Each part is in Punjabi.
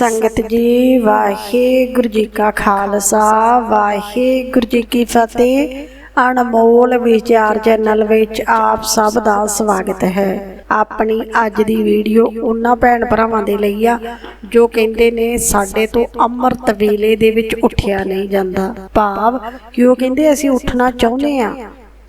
ਸੰਗਤ ਜੀ, ਵਾਹਿਗੁਰੂ ਜੀ ਕਾ ਖਾਲਸਾ, ਵਾਹਿਗੁਰੂ ਜੀ ਕੀ ਫਤਿਹ। ਅਨਮੋਲ ਵਿਚਾਰ ਚੈਨਲ ਵਿੱਚ ਆਪ ਸਭ ਦਾ ਸਵਾਗਤ ਹੈ। ਆਪਣੀ ਅੱਜ ਦੀ ਵੀਡੀਓ ਉਹਨਾਂ ਭੈਣ ਭਰਾਵਾਂ ਦੇ ਲਈ ਆ, ਜੋ ਕਹਿੰਦੇ ਨੇ ਸਾਡੇ ਤੋਂ ਅੰਮ੍ਰਿਤ ਵੇਲੇ ਦੇ ਵਿੱਚ ਉੱਠਿਆ ਨਹੀਂ ਜਾਂਦਾ। ਭਾਵ ਕਿ ਉਹ ਕਹਿੰਦੇ ਅਸੀਂ ਉੱਠਣਾ ਚਾਹੁੰਦੇ ਆ।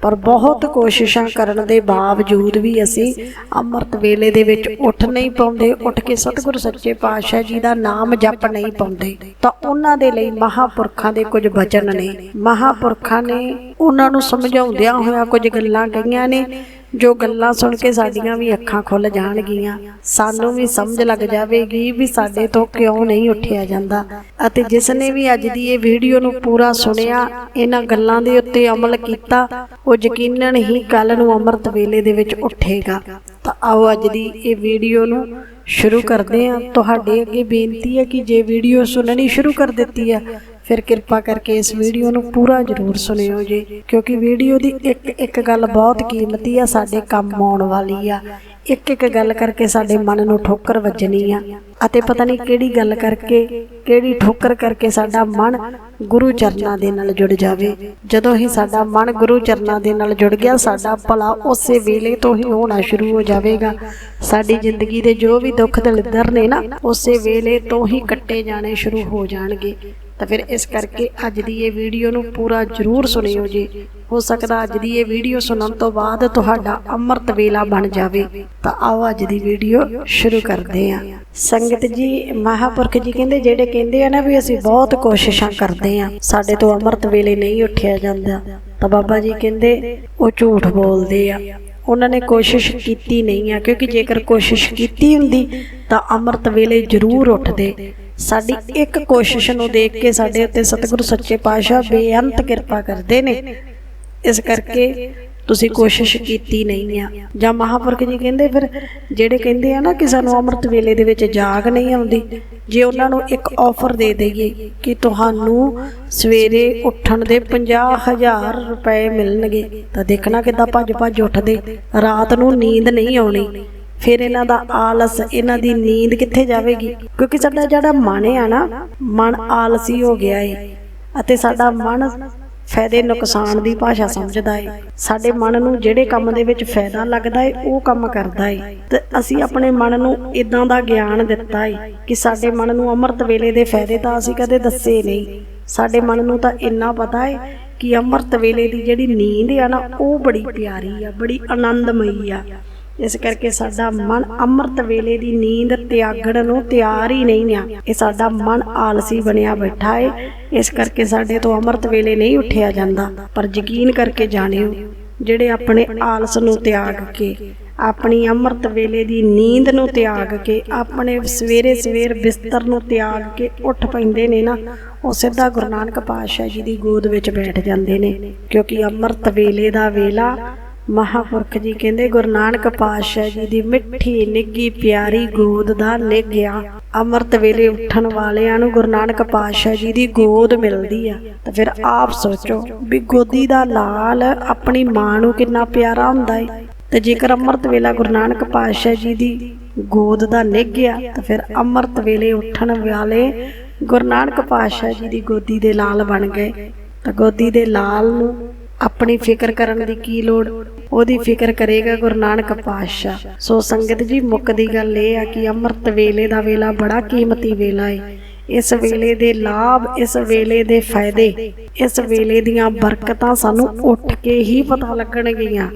ਪਰ ਬਹੁਤ ਕੋਸ਼ਿਸ਼ਾਂ ਕਰਨ ਦੇ ਬਾਵਜੂਦ ਵੀ ਅਸੀਂ ਅੰਮ੍ਰਿਤ ਵੇਲੇ ਦੇ ਵਿੱਚ ਉੱਠ ਨਹੀਂ ਪਾਉਂਦੇ, ਉੱਠ ਕੇ ਸਤਿਗੁਰੂ ਸੱਚੇ ਪਾਤਸ਼ਾਹ ਜੀ ਦਾ ਨਾਮ ਜਪ ਨਹੀਂ ਪਾਉਂਦੇ, ਤਾਂ ਉਹਨਾਂ ਦੇ ਲਈ ਮਹਾਪੁਰਖਾਂ ਦੇ ਕੁਝ ਬਚਨ ਨੇ। ਮਹਾਪੁਰਖਾਂ ਨੇ ਉਹਨਾਂ ਨੂੰ ਸਮਝਾਉਂਦਿਆਂ ਹੋਇਆ ਕੁਝ ਗੱਲਾਂ ਕਹੀਆਂ ਨੇ। ਜੋ ਗੱਲਾਂ ਸੁਣ ਕੇ ਸਾਡੀਆਂ ਵੀ ਅੱਖਾਂ ਖੁੱਲ ਜਾਣਗੀਆਂ, ਸਾਨੂੰ ਵੀ ਸਮਝ ਲੱਗ ਜਾਵੇਗੀ ਵੀ ਸਾਡੇ ਤੋਂ ਕਿਉਂ ਨਹੀਂ ਉੱਠਿਆ ਜਾਂਦਾ। ਅਤੇ ਜਿਸ ਨੇ ਵੀ ਅੱਜ ਦੀ ਇਹ ਵੀਡੀਓ ਨੂੰ ਪੂਰਾ ਸੁਣਿਆ, ਇਹਨਾਂ ਗੱਲਾਂ ਦੇ ਉੱਤੇ ਅਮਲ ਕੀਤਾ, ਉਹ ਯਕੀਨਨ ਹੀ ਕੱਲ ਨੂੰ ਅੰਮ੍ਰਿਤ ਵੇਲੇ ਦੇ ਵਿੱਚ ਉੱਠੇਗਾ। ਤਾਂ ਆਓ ਅੱਜ ਦੀ ਇਹ ਵੀਡੀਓ ਨੂੰ ਸ਼ੁਰੂ ਕਰਦੇ ਹਾਂ। ਤੁਹਾਡੇ ਅੱਗੇ ਬੇਨਤੀ ਹੈ ਕਿ ਜੇ ਵੀਡੀਓ ਸੁਣਨੀ ਸ਼ੁਰੂ ਕਰ ਦਿੱਤੀ ਹੈ ਫਿਰ ਕਿਰਪਾ ਕਰਕੇ ਇਸ ਵੀਡੀਓ ਨੂੰ ਪੂਰਾ ਜ਼ਰੂਰ ਸੁਣਿਓ ਜੀ, ਕਿਉਂਕਿ ਵੀਡੀਓ ਦੀ ਇੱਕ ਇੱਕ ਗੱਲ ਬਹੁਤ ਕੀਮਤੀ ਆ, ਸਾਡੇ ਕੰਮ ਆਉਣ ਵਾਲੀ ਆ। ਇੱਕ ਇੱਕ ਗੱਲ ਕਰਕੇ ਸਾਡੇ ਮਨ ਨੂੰ ਠੋਕਰ ਵੱਜਣੀ ਆ। ਅਤੇ ਪਤਾ ਨਹੀਂ ਕਿਹੜੀ ਗੱਲ ਕਰਕੇ, ਕਿਹੜੀ ਠੋਕਰ ਕਰਕੇ ਸਾਡਾ ਮਨ ਗੁਰੂ ਚਰਨਾਂ ਦੇ ਨਾਲ ਜੁੜ ਜਾਵੇ। ਜਦੋਂ ਹੀ ਸਾਡਾ ਮਨ ਗੁਰੂ ਚਰਨਾਂ ਦੇ ਨਾਲ ਜੁੜ ਗਿਆ, ਸਾਡਾ ਭਲਾ ਉਸੇ ਵੇਲੇ ਤੋਂ ਹੀ ਹੋਣਾ ਸ਼ੁਰੂ ਹੋ ਜਾਵੇਗਾ। ਸਾਡੀ ਜ਼ਿੰਦਗੀ ਦੇ ਜੋ ਵੀ ਦੁੱਖ ਦਲਿੱਦਰ ਨੇ ਨਾ, ਉਸੇ ਵੇਲੇ ਤੋਂ ਹੀ ਕੱਟੇ ਜਾਣੇ ਸ਼ੁਰੂ ਹੋ ਜਾਣਗੇ। ਤਾਂ ਫਿਰ ਇਸ ਕਰਕੇ ਅੱਜ ਦੀ ਇਹ ਵੀਡੀਓ ਨੂੰ ਪੂਰਾ ਜ਼ਰੂਰ ਸੁਣਿਓ ਜੀ। ਹੋ ਸਕਦਾ ਅੱਜ ਦੀ ਇਹ ਵੀਡੀਓ ਸੁਣਨ ਤੋਂ ਬਾਅਦ ਤੁਹਾਡਾ ਅੰਮ੍ਰਿਤ ਵੇਲਾ ਬਣ ਜਾਵੇ। ਤਾਂ ਆਓ ਅੱਜ ਦੀ ਵੀਡੀਓ ਸ਼ੁਰੂ ਕਰਦੇ ਹਾਂ। ਸੰਗਤ ਜੀ, ਮਹਾਪੁਰਖ ਜੀ ਕਹਿੰਦੇ ਜਿਹੜੇ ਕਹਿੰਦੇ ਆ ਨਾ ਵੀ ਅਸੀਂ ਬਹੁਤ ਕੋਸ਼ਿਸ਼ਾਂ ਕਰਦੇ ਆ ਸਾਡੇ ਤੋਂ ਅੰਮ੍ਰਿਤ ਵੇਲੇ ਨਹੀਂ ਉੱਠਿਆ ਜਾਂਦਾ। ਤਾਂ ਬਾਬਾ ਜੀ ਕਹਿੰਦੇ, ਉਹ ਝੂਠ ਬੋਲਦੇ ਆ। ਉਹਨਾਂ ਨੇ ਕੋਸ਼ਿਸ਼ ਕੀਤੀ ਨਹੀਂ ਆ, ਕਿਉਂਕਿ ਜੇਕਰ ਕੋਸ਼ਿਸ਼ ਕੀਤੀ ਹੁੰਦੀ ਤਾਂ ਅੰਮ੍ਰਿਤ ਵੇਲੇ ਜ਼ਰੂਰ ਉੱਠਦੇ। ਸਾਡੀ ਇੱਕ ਕੋਸ਼ਿਸ਼ ਨੂੰ ਦੇਖ ਕੇ ਸਾਡੇ ਉੱਤੇ ਸਤਿਗੁਰੂ ਸੱਚੇ ਪਾਤਸ਼ਾਹ ਬੇਅੰਤ ਕਿਰਪਾ ਕਰਦੇ ਨੇ। ਇਸ ਕਰਕੇ ਤੁਸੀਂ ਕੋਸ਼ਿਸ਼ ਕੀਤੀ ਨਹੀਂ ਆ। ਜਾਂ ਮਹਾਪੁਰਖ ਜੀ ਕਹਿੰਦੇ ਫਿਰ ਜਿਹੜੇ ਕਹਿੰਦੇ ਆ ਨਾ ਕਿ ਸਾਨੂੰ ਅੰਮ੍ਰਿਤ ਵੇਲੇ ਦੇ ਵਿੱਚ ਜਾਗ ਨਹੀਂ ਆਉਂਦੀ। ਜੇ ਉਹਨਾਂ ਨੂੰ ਇੱਕ ਆਫਰ ਦੇ ਦਈਏ ਕਿ ਤੁਹਾਨੂੰ ਸਵੇਰੇ ਉੱਠਣ ਦੇ 50000 ਰੁਪਏ ਮਿਲਣਗੇ ਤਾਂ ਦੇਖਣਾ ਕਿੱਦਾਂ ਭੱਜ ਭੱਜ ਉੱਠਦੇ। ਰਾਤ ਨੂੰ ਨੀਂਦ ਨਹੀਂ ਆਉਣੀ। ਫਿਰ ਇਹਨਾਂ ਦਾ ਆਲਸ, ਇਹਨਾਂ ਦੀ ਨੀਂਦ ਕਿੱਥੇ ਜਾਵੇਗੀ? ਕਿਉਂਕਿ ਸਾਡਾ ਜਿਹੜਾ ਮਨ ਆ ਨਾ, ਮਨ ਆਲਸੀ ਹੋ ਗਿਆ ਹੈ ਅਤੇ ਸਾਡਾ ਮਨ ਫਾਇਦੇ ਨੁਕਸਾਨ ਦੀ ਭਾਸ਼ਾ ਸਮਝਦਾ ਏ। ਸਾਡੇ ਮਨ ਨੂੰ ਜਿਹੜੇ ਕੰਮ ਦੇ ਵਿੱਚ ਫਾਇਦਾ ਲੱਗਦਾ ਏ, ਉਹ ਕੰਮ ਕਰਦਾ ਏ। ਤੇ ਅਸੀਂ ਆਪਣੇ ਮਨ ਨੂੰ ਇਦਾਂ ਦਾ ਗਿਆਨ ਦਿੱਤਾ ਏ ਕਿ ਸਾਡੇ ਮਨ ਨੂੰ ਅੰਮ੍ਰਿਤ ਵੇਲੇ ਦੇ ਫਾਇਦੇ ਤਾਂ ਅਸੀਂ ਕਦੇ ਦੱਸੇ ਨਹੀਂ। ਸਾਡੇ ਮਨ ਨੂੰ ਤਾਂ ਇੰਨਾ ਪਤਾ ਏ ਕਿ ਅੰਮ੍ਰਿਤ ਵੇਲੇ ਦੀ ਜਿਹੜੀ ਨੀਂਦ ਆ ਨਾ, ਉਹ ਬੜੀ ਪਿਆਰੀ ਆ, ਬੜੀ ਆਨੰਦਮਈ ਆ। ਇਸ ਕਰਕੇ ਸਾਡਾ ਮਨ ਅੰਮ੍ਰਿਤ ਵੇਲੇ ਦੀ ਨੀਂਦ ਤਿਆਗਣ ਨੂੰ ਤਿਆਰ ਹੀ ਨਹੀਂ ਆ ਇਹ ਸਾਡਾ ਮਨ ਆਲਸੀ ਬਣਿਆ ਬੈਠਾ ਏ। ਇਸ ਕਰਕੇ ਸਾਡੇ ਤੋਂ ਅੰਮ੍ਰਿਤ ਵੇਲੇ ਨਹੀਂ ਉੱਠਿਆ ਜਾਂਦਾ। ਪਰ ਯਕੀਨ ਕਰਕੇ ਜਾਣਿਓ, ਜਿਹੜੇ ਆਪਣੇ ਆਲਸ ਨੂੰ ਤਿਆਗ ਕੇ, ਆਪਣੀ ਅੰਮ੍ਰਿਤ ਵੇਲੇ ਦੀ ਨੀਂਦ ਨੂੰ ਤਿਆਗ ਕੇ, ਆਪਣੇ ਸਵੇਰੇ ਸਵੇਰ ਬਿਸਤਰ ਨੂੰ ਤਿਆਗ ਕੇ ਉੱਠ ਪੈਂਦੇ ਨੇ ਨਾ, ਉਹ ਸਿੱਧਾ ਗੁਰੂ ਨਾਨਕ ਪਾਤਸ਼ਾਹ ਜੀ ਦੀ ਗੋਦ ਵਿੱਚ ਬੈਠ ਜਾਂਦੇ ਨੇ। ਕਿਉਂਕਿ ਅੰਮ੍ਰਿਤ ਵੇਲੇ ਦਾ ਵੇਲਾ ਮਹਾਪੁਰਖ ਜੀ ਕਹਿੰਦੇ, ਗੁਰੂ ਨਾਨਕ ਪਾਤਸ਼ਾਹ ਜੀ ਦੀ ਮਿੱਠੀ ਨਿੱਗੀ ਪਿਆਰੀ ਗੋਦ ਦਾ ਲਿਗਿਆ ਅੰਮ੍ਰਿਤ ਵੇਲੇ ਉੱਠਣ ਵਾਲਿਆਂ ਨੂੰ ਗੁਰੂ ਨਾਨਕ ਪਾਤਸ਼ਾਹ ਜੀ ਦੀ ਗੋਦ ਮਿਲਦੀ ਆ। ਤਾਂ ਫਿਰ ਆਪ ਸੋਚੋ ਵੀ ਗੋਦੀ ਦਾ ਲਾਲ ਆਪਣੀ ਮਾਂ ਨੂੰ ਕਿੰਨਾ ਪਿਆਰਾ ਹੁੰਦਾ ਏ। ਤੇ ਜੇਕਰ ਅੰਮ੍ਰਿਤ ਵੇਲਾ ਗੁਰੂ ਨਾਨਕ ਪਾਤਸ਼ਾਹ ਜੀ ਦੀ ਗੋਦ ਦਾ ਨਿਗਿਆ ਤਾਂ ਫਿਰ ਅੰਮ੍ਰਿਤ ਵੇਲੇ ਉੱਠਣ ਵਾਲੇ ਗੁਰੂ ਨਾਨਕ ਪਾਤਸ਼ਾਹ ਜੀ ਦੀ ਗੋਦੀ ਦੇ ਲਾਲ ਬਣ ਗਏ। ਤਾਂ ਗੋਦੀ ਦੇ ਲਾਲ ਨੂੰ ਆਪਣੀ ਫਿਕਰ ਕਰਨ ਦੀ ਕੀ ਲੋੜ? ਉਹਦੀ ਫਿਕਰ ਕਰੇਗਾ ਗੁਰੂ ਨਾਨਕ ਪਾਤਸ਼ਾਹ। ਸੋ ਸੰਗਤ ਜੀ ਮੁੱਕਦੀ ਗੱਲ ਇਹ ਆ ਕਿ ਅੰਮ੍ਰਿਤ ਵੇਲੇ ਦਾ ਵੇਲਾ ਬੜਾ ਕੀਮਤੀ ਵੇਲਾ ਹੈ ਇਸ ਵੇਲੇ ਦੇ ਲਾਭ, ਇਸ ਵੇਲੇ ਦੇ ਫਾਇਦੇ, ਇਸ ਵੇਲੇ ਦੀਆਂ ਬਰਕਤਾਂ ਸਾਨੂੰ ਉੱਠ ਕੇ ਹੀ ਪਤਾ ਲੱਗਣਗੀਆਂ।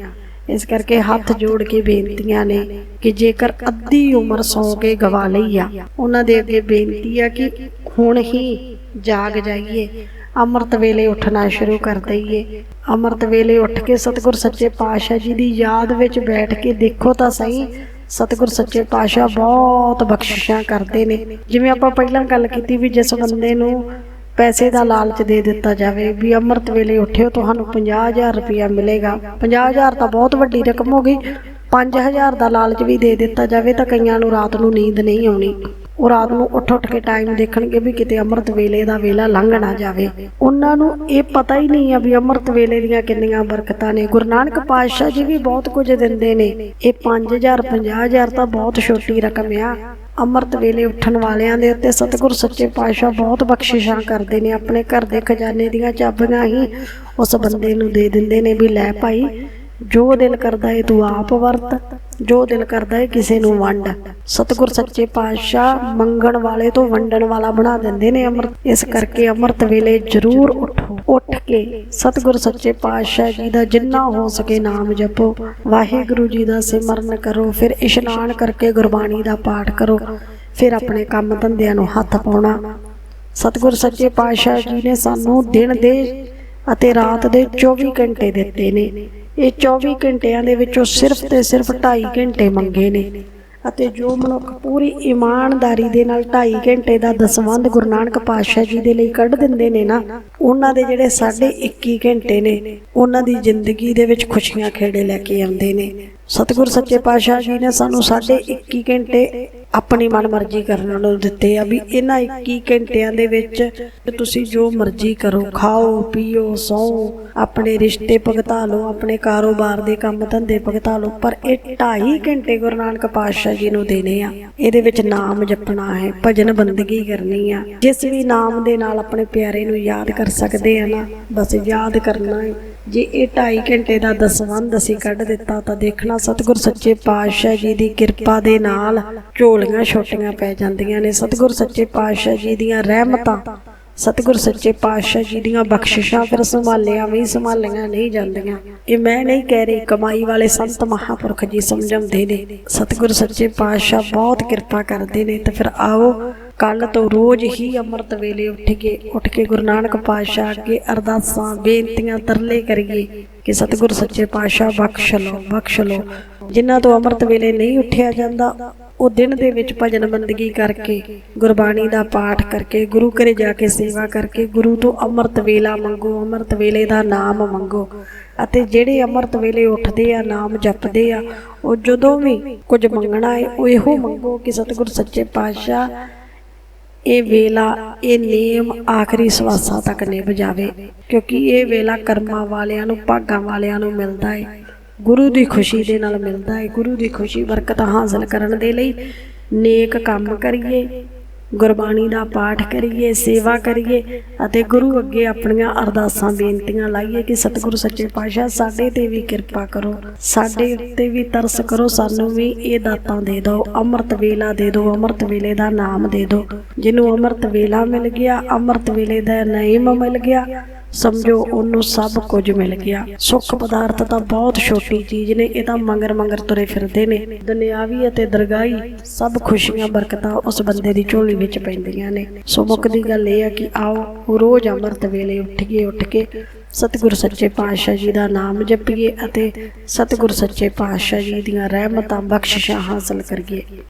ਇਸ ਕਰਕੇ ਹੱਥ ਜੋੜ ਕੇ ਬੇਨਤੀਆਂ ਨੇ ਕਿ ਜੇਕਰ ਅੱਧੀ ਉਮਰ ਸੌ ਕੇ ਗਵਾ ਲਈ ਆ, ਉਹਨਾਂ ਦੇ ਅੱਗੇ ਬੇਨਤੀ ਆ ਕਿ ਹੁਣ ਹੀ ਜਾਗ ਜਾਈਏ। ਅੰਮ੍ਰਿਤ ਵੇਲੇ ਉੱਠਣਾ ਸ਼ੁਰੂ ਕਰ ਦਈਏ। ਅੰਮ੍ਰਿਤ ਵੇਲੇ ਉੱਠ ਕੇ ਸਤਿਗੁਰ ਸੱਚੇ ਪਾਤਸ਼ਾਹ ਜੀ ਦੀ ਯਾਦ ਵਿੱਚ ਬੈਠ ਕੇ ਦੇਖੋ ਤਾਂ ਸਹੀ, ਸਤਿਗੁਰ ਸੱਚੇ ਪਾਤਸ਼ਾਹ ਬਹੁਤ ਬਖਸ਼ਿਸ਼ਾਂ ਕਰਦੇ ਨੇ। ਜਿਵੇਂ ਆਪਾਂ ਪਹਿਲਾਂ ਗੱਲ ਕੀਤੀ ਵੀ ਜਿਸ ਬੰਦੇ ਨੂੰ ਪੈਸੇ ਦਾ ਲਾਲਚ ਦੇ ਦਿੱਤਾ ਜਾਵੇ ਵੀ ਅੰਮ੍ਰਿਤ ਵੇਲੇ ਉੱਠਿਓ, ਤੁਹਾਨੂੰ 50000 ਰੁਪਇਆ ਮਿਲੇਗਾ। 50000 ਤਾਂ ਬਹੁਤ ਵੱਡੀ ਰਕਮ ਹੋ ਗਈ। 5000 ਦਾ ਲਾਲਚ ਵੀ ਦੇ ਦਿੱਤਾ ਜਾਵੇ ਤਾਂ ਕਈਆਂ ਨੂੰ ਰਾਤ ਨੂੰ ਨੀਂਦ ਨਹੀਂ ਆਉਣੀ। ਉਹ ਰਾਤ ਨੂੰ ਉੱਠ ਉੱਠ ਕੇ ਟਾਈਮ ਦੇਖਣਗੇ ਵੀ ਕਿਤੇ ਅੰਮ੍ਰਿਤ ਵੇਲੇ ਦਾ ਵੇਲਾ ਲੰਘ ਨਾ ਜਾਵੇ। ਉਹਨਾਂ ਨੂੰ ਇਹ ਪਤਾ ਹੀ ਨਹੀਂ ਆ ਵੀ ਅੰਮ੍ਰਿਤ ਵੇਲੇ ਦੀਆਂ ਕਿੰਨੀਆਂ ਬਰਕਤਾਂ ਨੇ। ਗੁਰੂ ਨਾਨਕ ਪਾਤਸ਼ਾਹ ਜੀ ਵੀ ਬਹੁਤ ਕੁਝ ਦਿੰਦੇ ਨੇ। ਇਹ 5000 50000 ਤਾਂ ਬਹੁਤ ਛੋਟੀ ਰਕਮ ਆ। ਅੰਮ੍ਰਿਤ ਵੇਲੇ ਉੱਠਣ ਵਾਲਿਆਂ ਦੇ ਉੱਤੇ ਸਤਿਗੁਰ ਸੱਚੇ ਪਾਤਸ਼ਾਹ ਬਹੁਤ ਬਖਸ਼ਿਸ਼ਾਂ ਕਰਦੇ ਨੇ। ਆਪਣੇ ਘਰ ਦੇ ਖਜ਼ਾਨੇ ਦੀਆਂ ਚਾਬੀਆਂ ਹੀ ਉਸ ਬੰਦੇ ਨੂੰ ਦੇ ਦਿੰਦੇ ਨੇ ਵੀ ਲੈ ਭਾਈ ਜੋ ਦਿਲ ਕਰਦਾ ਏ ਤੂੰ ਆਪ ਵਰਤ, ਜੋ ਦਿਲ ਕਰਦਾ ਏ ਕਿਸੇ ਨੂੰ ਵੰਡ। ਸਤਿਗੁਰ ਸੱਚੇ ਪਾਤਸ਼ਾਹ ਮੰਗਣ ਵਾਲੇ ਤੋਂ ਵੰਡਣ ਵਾਲਾ ਬਣਾ ਦਿੰਦੇ ਨੇ ਅੰਮ੍ਰਿਤ। ਇਸ ਕਰਕੇ ਅੰਮ੍ਰਿਤ ਵੇਲੇ ਜ਼ਰੂਰ ਉਠੋ। ਉੱਠ ਕੇ ਸਤਿਗੁਰ ਸੱਚੇ ਪਾਤਸ਼ਾਹ ਜੀ ਦਾ ਜਿੰਨਾ ਹੋ ਸਕੇ ਨਾਮ ਜਪੋ। ਵਾਹਿਗੁਰੂ ਜੀ ਦਾ ਸਿਮਰਨ ਕਰੋ, ਫਿਰ ਇਸ਼ਨਾਨ ਕਰਕੇ ਗੁਰਬਾਣੀ ਦਾ ਪਾਠ ਕਰੋ, ਫਿਰ ਆਪਣੇ ਕੰਮ ਧੰਦਿਆਂ ਨੂੰ ਹੱਥ ਪਾਉਣਾ। ਸਤਿਗੁਰ ਸੱਚੇ ਪਾਤਸ਼ਾਹ ਜੀ ਨੇ ਸਾਨੂੰ ਦਿਨ ਦੇ ਅਤੇ ਰਾਤ ਦੇ 24 ਘੰਟੇ ਦਿੱਤੇ ਨੇ। ਇਹ 24 ਘੰਟਿਆਂ ਦੇ ਵਿੱਚੋਂ ਸਿਰਫ ਤੇ ਸਿਰਫ 2.5 ਘੰਟੇ ਮੰਗੇ ਨੇ। ਅਤੇ ਜੋ ਮਨੁੱਖ ਪੂਰੀ ਇਮਾਨਦਾਰੀ ਦੇ ਨਾਲ 2.5 ਘੰਟੇ ਦਾ ਦਸਵੰਧ ਗੁਰੂ ਨਾਨਕ ਪਾਤਸ਼ਾਹ ਜੀ ਦੇ ਲਈ ਕੱਢ ਦਿੰਦੇ ਨੇ ਨਾ, ਉਹਨਾਂ ਦੇ ਜਿਹੜੇ ਸਾਢੇ 21 ਘੰਟੇ ਨੇ, ਉਹਨਾਂ ਦੀ ਜ਼ਿੰਦਗੀ ਦੇ ਵਿੱਚ ਖੁਸ਼ੀਆਂ ਖੇੜੇ ਲੈ ਕੇ ਆਉਂਦੇ ਨੇ। ਸਤਿਗੁਰ ਸੱਚੇ ਪਾਤਸ਼ਾਹ ਜੀ ਨੇ ਸਾਨੂੰ ਸਾਢੇ 21 ਘੰਟੇ ਆਪਣੀ ਮਨਮਰਜ਼ੀ ਕਰਨ ਨੂੰ ਦਿੱਤੇ ਆ ਵੀ ਇਹਨਾਂ 21 ਘੰਟਿਆਂ ਦੇ ਵਿੱਚ ਤੁਸੀਂ ਜੋ ਮਰਜ਼ੀ ਕਰੋ, ਖਾਓ, ਪੀਓ ਸੌਂ ਆਪਣੇ ਰਿਸ਼ਤੇ ਭਗਤਾ ਲਓ, ਆਪਣੇ ਕਾਰੋਬਾਰ ਦੇ ਕੰਮ ਧੰਦੇ ਭਗਤਾ ਲਓ, ਪਰ ਇਹ 2.5 ਘੰਟੇ ਗੁਰੂ ਨਾਨਕ ਪਾਤਸ਼ਾਹ ਜੀ ਨੂੰ ਦੇਣੇ ਆ। ਇਹਦੇ ਵਿੱਚ ਨਾਮ ਜਪਣਾ ਹੈ, ਭਜਨ ਬੰਦਗੀ ਕਰਨੀ ਆ। ਜਿਸ ਵੀ ਨਾਮ ਦੇ ਨਾਲ ਆਪਣੇ ਪਿਆਰੇ ਨੂੰ ਯਾਦ ਕਰ ਸਕਦੇ ਆ ਨਾ, ਬਸ ਯਾਦ ਕਰਨਾ ਹੈ। ਜੇ ਇਹ 2.5 ਘੰਟੇ ਦਾ ਦਸਵੰਧ ਅਸੀਂ ਕੱਢ ਦਿੱਤਾ ਤਾਂ ਦੇਖਣਾ ਸਤਿਗੁਰ ਸੱਚੇ ਪਾਤਸ਼ਾਹ ਜੀ ਦੀ ਕਿਰਪਾ ਦੇ ਨਾਲ ਝੋਲ ਝੋਲੀਆਂ ਛੋਟੀਆਂ ਪੈ ਜਾਂਦੀਆਂ ਨੇ। ਸਤਿਗੁਰ ਸੱਚੇ ਪਾਤਸ਼ਾਹ ਜੀ ਦੀਆਂ ਰਹਿਮਤਾਂ, ਸਤਿਗੁਰ ਸੱਚੇ ਪਾਤਸ਼ਾਹ ਜੀ ਦੀਆਂ ਬਖਸ਼ਿਸ਼ਾਂ ਫਿਰ ਸੰਭਾਲਿਆ ਵੀ ਸੰਭਾਲੀਆਂ ਨਹੀਂ ਜਾਂਦੀਆਂ। ਇਹ ਮੈਂ ਨਹੀਂ ਕਹਿ ਰਹੀ, ਕਮਾਈ ਵਾਲੇ ਸੰਤ ਮਹਾਪੁਰਖ ਜੀ ਸਮਝਾਉਂਦੇ ਨੇ। ਸਤਿਗੁਰ ਸੱਚੇ ਪਾਤਸ਼ਾਹ ਬਹੁਤ ਕਿਰਪਾ ਕਰਦੇ ਨੇ ਤੇ ਫਿਰ ਆਓ ਕੱਲ ਤੋਂ ਰੋਜ਼ ਹੀ ਅੰਮ੍ਰਿਤ ਵੇਲੇ ਉੱਠ ਕੇ ਉੱਠ ਕੇ ਗੁਰੂ ਨਾਨਕ ਪਾਤਸ਼ਾਹ ਅੱਗੇ ਅਰਦਾਸਾਂ, ਬੇਨਤੀਆਂ ਤਰਲੇ ਕਰੀਏ ਕਿ ਸਤਿਗੁਰ ਸੱਚੇ ਪਾਤਸ਼ਾਹ ਬਖਸ਼ ਲਓ ਬਖਸ਼ ਲਓ। ਜਿਨ੍ਹਾਂ ਤੋਂ ਅੰਮ੍ਰਿਤ ਵੇਲੇ ਨਹੀਂ ਉੱਠਿਆ ਜਾਂਦਾ, ਉਹ ਦਿਨ ਦੇ ਵਿੱਚ ਭਜਨ ਬੰਦਗੀ ਕਰਕੇ, ਗੁਰਬਾਣੀ ਦਾ ਪਾਠ ਕਰਕੇ, ਗੁਰੂ ਘਰੇ ਜਾ ਕੇ ਸੇਵਾ ਕਰਕੇ, ਗੁਰੂ ਤੋਂ ਅੰਮ੍ਰਿਤ ਵੇਲਾ ਮੰਗੋ, ਅੰਮ੍ਰਿਤ ਵੇਲੇ ਦਾ ਨਾਮ ਮੰਗੋ। ਅਤੇ ਜਿਹੜੇ ਅੰਮ੍ਰਿਤ ਵੇਲੇ ਉੱਠਦੇ ਆ, ਨਾਮ ਜਪਦੇ ਆ, ਉਹ ਜਦੋਂ ਵੀ ਕੁਝ ਮੰਗਣਾ ਹੈ, ਉਹ ਇਹੋ ਮੰਗੋ ਕਿ ਸਤਿਗੁਰ ਸੱਚੇ ਪਾਤਸ਼ਾਹ ਇਹ ਵੇਲਾ, ਇਹ ਨੇਮ ਆਖਰੀ ਸਵਾਸਾਂ ਤੱਕ ਨਿਭ ਜਾਵੇ, ਕਿਉਂਕਿ ਇਹ ਵੇਲਾ ਕਰਮਾਂ ਵਾਲਿਆਂ ਨੂੰ, ਭਾਗਾਂ ਵਾਲਿਆਂ ਨੂੰ ਮਿਲਦਾ ਹੈ ਗੁਰੂ ਦੀ ਖੁਸ਼ੀ ਦੇ ਨਾਲ ਮਿਲਦਾ ਹੈ ਗੁਰੂ ਦੀ ਖੁਸ਼ੀ ਬਰਕਤ ਹਾਸਲ ਕਰਨ ਦੇ ਲਈ ਨੇਕ ਕੰਮ ਕਰੀਏ। ਗੁਰਬਾਣੀ ਦਾ ਪਾਠ ਕਰੀਏ, ਸੇਵਾ ਕਰੀਏ ਅਤੇ ਗੁਰੂ ਅੱਗੇ ਆਪਣੀਆਂ ਅਰਦਾਸਾਂ, ਬੇਨਤੀਆਂ ਲਾਈਏ ਕਿ ਸਤਿਗੁਰੂ ਸੱਚੇ ਪਾਤਸ਼ਾਹ ਸਾਡੇ ਤੇ ਵੀ ਕਿਰਪਾ ਕਰੋ, ਸਾਡੇ ਉੱਤੇ ਵੀ ਤਰਸ ਕਰੋ, ਸਾਨੂੰ ਵੀ ਇਹ ਦਾਤਾਂ ਦੇ ਦਿਓ, ਅੰਮ੍ਰਿਤ ਵੇਲਾ ਦੇ ਦਿਓ, ਅੰਮ੍ਰਿਤ ਵੇਲੇ ਦਾ ਨਾਮ ਦੇ ਦਿਓ। ਜਿਹਨੂੰ ਅੰਮ੍ਰਿਤ ਵੇਲਾ ਮਿਲ ਗਿਆ, ਅੰਮ੍ਰਿਤ ਵੇਲੇ ਦਾ ਨੇਮ ਮਿਲ ਗਿਆ ਸਮਝੋ ਉਹਨੂੰ ਸਭ ਕੁਝ ਮਿਲ ਗਿਆ। ਸੁੱਖ ਪਦਾਰਥ ਤਾਂ ਬਹੁਤ ਛੋਟੀ ਚੀਜ਼ ਨੇ, ਇਹ ਤਾਂ ਮੰਗਰ ਮੰਗਰ ਤੁਰੇ ਫਿਰਦੇ ਨੇ। ਦੁਨਿਆਵੀ ਅਤੇ ਦਰਗਾਹੀ ਸਭ ਖੁਸ਼ੀਆਂ, ਬਰਕਤਾਂ ਉਸ ਬੰਦੇ ਦੀ ਝੋਲੀ ਵਿੱਚ ਪੈਂਦੀਆਂ ਨੇ। ਸੋ ਮੁੱਖ ਦੀ ਗੱਲ ਇਹ ਆ ਕਿ ਆਓ, ਰੋਜ਼ ਅੰਮ੍ਰਿਤ ਵੇਲੇ ਉੱਠੀਏ ਉੱਠ ਕੇ ਸਤਿਗੁਰ ਸੱਚੇ ਪਾਤਸ਼ਾਹ ਜੀ ਦਾ ਨਾਮ ਜਪੀਏ ਅਤੇ ਸਤਿਗੁਰ ਸੱਚੇ ਪਾਤਸ਼ਾਹ ਜੀ ਦੀਆਂ ਰਹਿਮਤਾਂ ਬਖਸ਼ਿਸ਼ਾਂ ਹਾਸਲ ਕਰੀਏ।